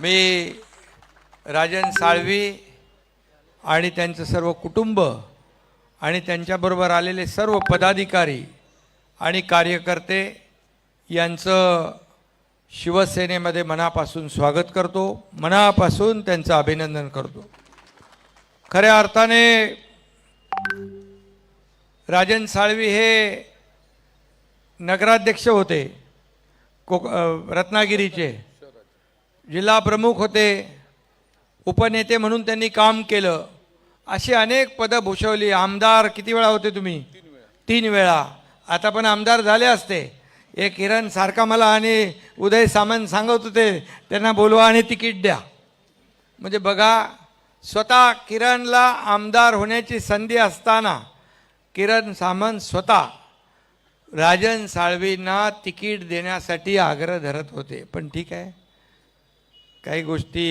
मी राजन साळवी आणि त्यांचं सर्व कुटुंब आणि त्यांच्याबरोबर आलेले सर्व पदाधिकारी आणि कार्यकर्ते यांचं शिवसेनेमध्ये मनापासून स्वागत करतो. मनापासून त्यांचं अभिनंदन करतो. खऱ्या अर्थाने राजन साळवी हे नगराध्यक्ष होते. कोक रत्नागिरीचे. जिल्हा प्रमुख होते उपनेते म्हणून त्यांनी काम केलं. अशी अनेक पदं भूषवली. आमदार किती वेळा होते तुम्ही? तीन वेळा. आता पण आमदार झाले असते. एक किरण सारखा मला आणि उदय सामंत सांगत होते त्यांना बोलवा आणि तिकीट द्या. म्हणजे बघा स्वतः किरणला आमदार होण्याची संधी असताना किरण सामंत स्वतः राजन साळवींना तिकीट देण्यासाठी आग्रह धरत होते. पण ठीक आहे. काही गोष्टी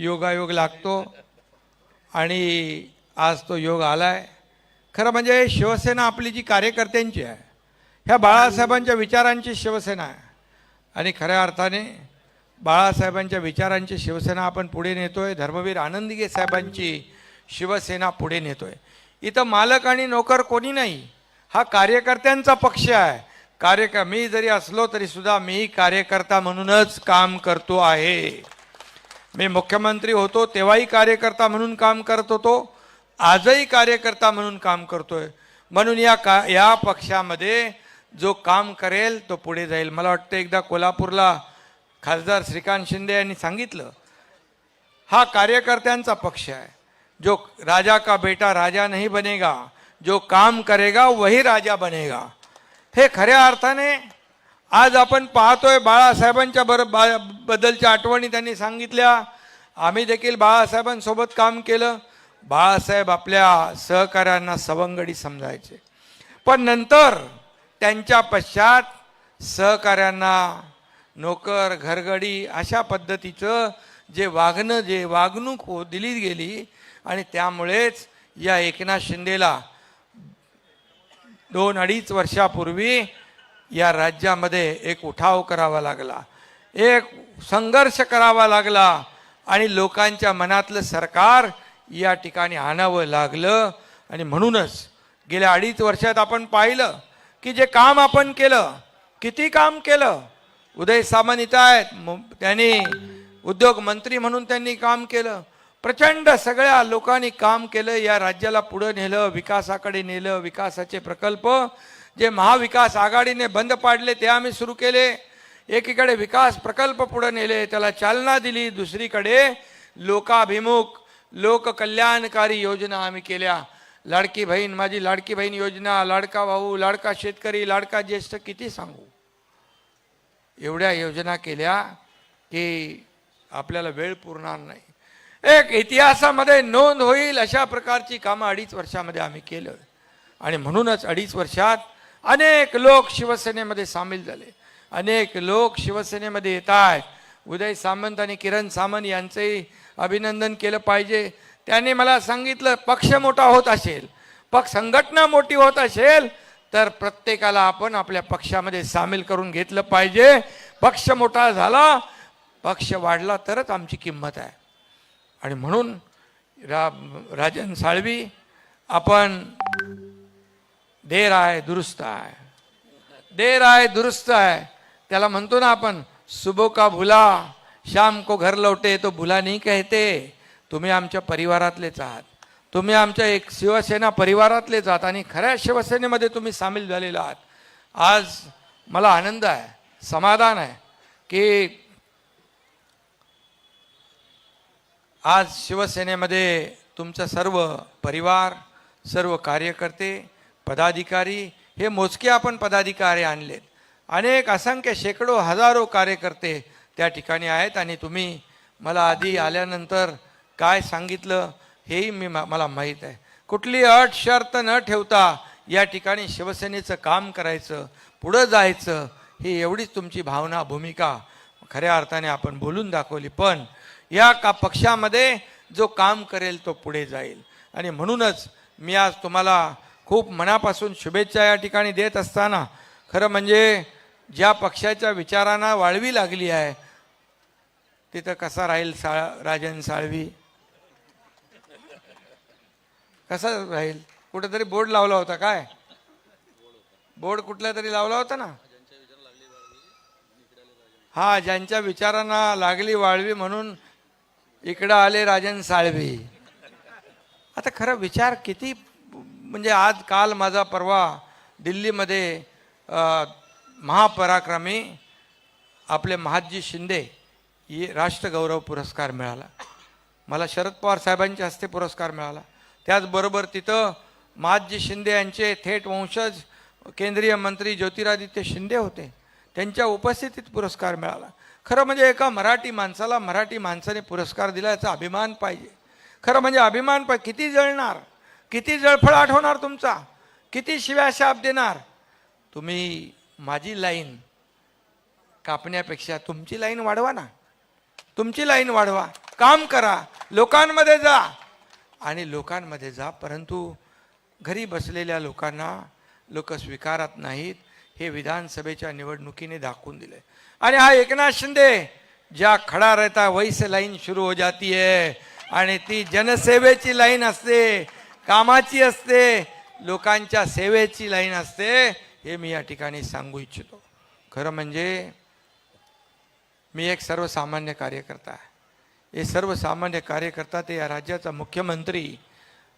योगायोग लागतो आणि आज तो योग आलाय. खरं म्हणजे शिवसेना आपली जी कार्यकर्त्यांची आहे ह्या बाळासाहेबांच्या विचारांची शिवसेना आहे. आणि खऱ्या अर्थाने बाळासाहेबांच्या विचारांची शिवसेना आपण पुढे नेतो आहे धर्मवीर आनंदगे साहेबांची शिवसेना पुढे नेतो आहे इथं मालक आणि नोकर कोणी नाही. हा कार्यकर्त्यांचा पक्ष आहे. कार्यक मी जरी असलो तरी सुद्धा मी कार्यकर्ता म्हणूनच काम करतो आहे. मी मुख्यमंत्री होतो तेव्हाही कार्यकर्ता म्हणून काम करत होतो आजही कार्यकर्ता म्हणून काम करतोय. म्हणून या का या पक्षामध्ये जो काम करेल तो पुढे जाईल. मला वाटतं एकदा कोल्हापूरला खासदार श्रीकांत शिंदे यांनी सांगितलं हा कार्यकर्त्यांचा पक्ष आहे. जो राजा का बेटा राजा नहीं बनेगा जो काम करेगा वही राजा बनेगा. हे खऱ्या अर्थाने आज आपण पाहतोय बाळासाहेबांच्या बर बा- बद्दलच्या आठवणी त्यांनी सांगितल्या. आम्ही देखील बाळासाहेबांसोबत काम केलं. बाळासाहेब आपल्या सहकाऱ्यांना सवंगडी समजायचे. पण नंतर त्यांच्या पश्चात सहकाऱ्यांना नोकर घरगडी अशा पद्धतीचं जे वागणं जे वागणूक हो दिली गेली आणि त्यामुळेच या एकनाथ शिंदेला दोन अडीच वर्षापूर्वी या राज्यामध्ये एक उठाव करावा लागला. एक संघर्ष करावा लागला आणि लोकांच्या मनातलं सरकार या ठिकाणी आणावं लागलं. आणि म्हणूनच गेल्या अडीच वर्षात आपण पाहिलं की जे काम आपण केलं किती काम केलं. उदय सामंत इथं आहेत. त्यांनी उद्योग मंत्री म्हणून त्यांनी काम केलं. प्रचंड सगळ्या लोकांनी काम केलं या राज्याला पुढं नेलं विकासाकडे नेलं विकासाचे प्रकल्प जे महाविकास आघाडीने बंद पाडले ते आम्ही सुरू केले. एकीकडे विकास प्रकल्प पुढे नेले त्याला चालना दिली दुसरीकडे लोकाभिमुख लोककल्याणकारी योजना आम्ही केल्या. लाडकी बहीण माझी लाडकी बहीण योजना लाडका भाऊ लाडका शेतकरी लाडका ज्येष्ठ किती सांगू? एवढ्या योजना केल्या की आपल्याला वेळ पुरणार नाही. एक इतिहासामध्ये नोंद होईल अशा प्रकारची कामं अडीच वर्षामध्ये आम्ही केलं. आणि म्हणूनच अडीच वर्षात अनेक लोक शिवसेनेमध्ये सामील झाले. अनेक लोक शिवसेनेमध्ये येत आहेत उदय सामंत आणि किरण सामंत यांचंही अभिनंदन केलं पाहिजे. त्यांनी मला सांगितलं पक्ष मोठा होत असेल पक्ष संघटना मोठी होत असेल तर प्रत्येकाला आपण आपल्या पक्षामध्ये सामील करून घेतलं पाहिजे. पक्ष मोठा झाला पक्ष वाढला तरच आमची किंमत आहे. आणि म्हणून रा राजन साळवी आपण देर आहे दुरुस्त आहे. देर आहे दुरुस्त आहे. त्याला म्हणतो ना आपण सुबो का भुला शाम को घर लवटे तो भुला नाही कहते. तुम्ही आमच्या परिवारातलेच आहात. तुम्ही आमच्या एक शिवसेना परिवारातलेच आहात आणि खऱ्या शिवसेनेमध्ये तुम्ही सामील झालेला आहात. आज मला आनंद आहे समाधान आहे की आज शिवसेनेमध्ये तुमचा सर्व परिवार सर्व कार्यकर्ते पदाधिकारी हे मोजके आपण पदाधिकारी आणलेत. अनेक असंख्य शेकडो हजारो कार्यकर्ते त्या ठिकाणी आहेत आणि तुम्ही मला आधी आल्यानंतर काय सांगितलं हेही मी मा- मला माहीत आहे. कुठली अट शर्त न ठेवता या ठिकाणी शिवसेनेचं काम करायचं पुढं जायचं ही एवढीच तुमची भावना भूमिका खऱ्या अर्थाने आपण बोलून दाखवली. पण या का पक्षामध्ये जो काम करेल तो पुढे जाईल. आणि म्हणूनच मी आज तुम्हाला खूप मनापासून शुभेच्छा या ठिकाणी देत असताना खरं म्हणजे ज्या पक्षाच्या विचारांना वाळवी लागली आहे तिथं कसा राहील साळ राजन साळवी? कसा राहील? कुठेतरी बोर्ड लावला होता काय? बोर्ड कुठल्या तरी लावला होता ना? हा ज्यांच्या विचारांना लागली वाळवी म्हणून इकडं आले राजन साळवी. आता खरं विचार किती म्हणजे आज काल माझा परवा दिल्लीमध्ये महापराक्रमी आपले महादजी शिंदे ही राष्ट्रगौरव पुरस्कार मिळाला. मला शरद पवार साहेबांच्या हस्ते पुरस्कार मिळाला. त्याचबरोबर तिथं महादजी शिंदे यांचे थेट वंशज केंद्रीय मंत्री ज्योतिरादित्य शिंदे होते. त्यांच्या उपस्थितीत पुरस्कार मिळाला. खरं म्हणजे एका मराठी माणसाला मराठी माणसाने पुरस्कार दिला याचा अभिमान पाहिजे. खरं म्हणजे अभिमान पाहिजे किती जळणार? किती जळफळाट होणार तुमचा? किती शिव्या शाप देणार? तुम्ही माझी लाईन कापण्यापेक्षा तुमची लाईन वाढवा ना. तुमची लाईन वाढवा. काम करा. लोकांमध्ये जा. आणि लोकांमध्ये जा परंतु घरी बसलेल्या लोकांना लोक स्वीकारत नाहीत. हे विधानसभेच्या निवडणुकीने दाखवून दिले आणि हा एकनाथ शिंदे ज्या खडा रहता वैस लाईन सुरू हो जाती आहे आणि ती जनसेवेची लाईन असते कामाची असते लोकांच्या सेवेची लाईन असते हे मी या ठिकाणी सांगू इच्छितो. खरं म्हणजे मी एक सर्वसामान्य कार्यकर्ता आहे. हे सर्वसामान्य कार्यकर्ता ते या राज्याचा मुख्यमंत्री.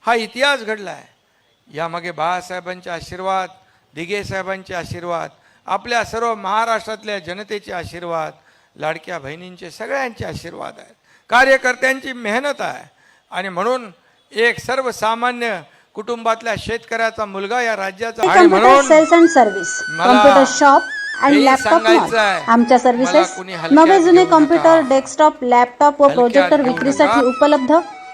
हा इतिहास घडला आहे यामागे बाळासाहेबांचे आशीर्वाद दिघे साहेबांचे आशीर्वाद आपल्या सर्व महाराष्ट्रातल्या जनतेचे आशीर्वाद लाडक्या बहिणींचे सगळ्यांचे आशीर्वाद आहेत कार्यकर्त्यांची मेहनत आहे आणि म्हणून एक सर्वसामान्य कुटुंबातल्या शेतकऱ्याचा मुलगा या राज्याचा आणि म्हणून कम्प्युटर शॉप हेही लॅपटॉप. आमच्या सर्व्हिसेस नवे जुने कम्प्युटर. डेस्कटॉप लॅपटॉप व प्रोजेक्टर विक्रीसाठी. उपलब्ध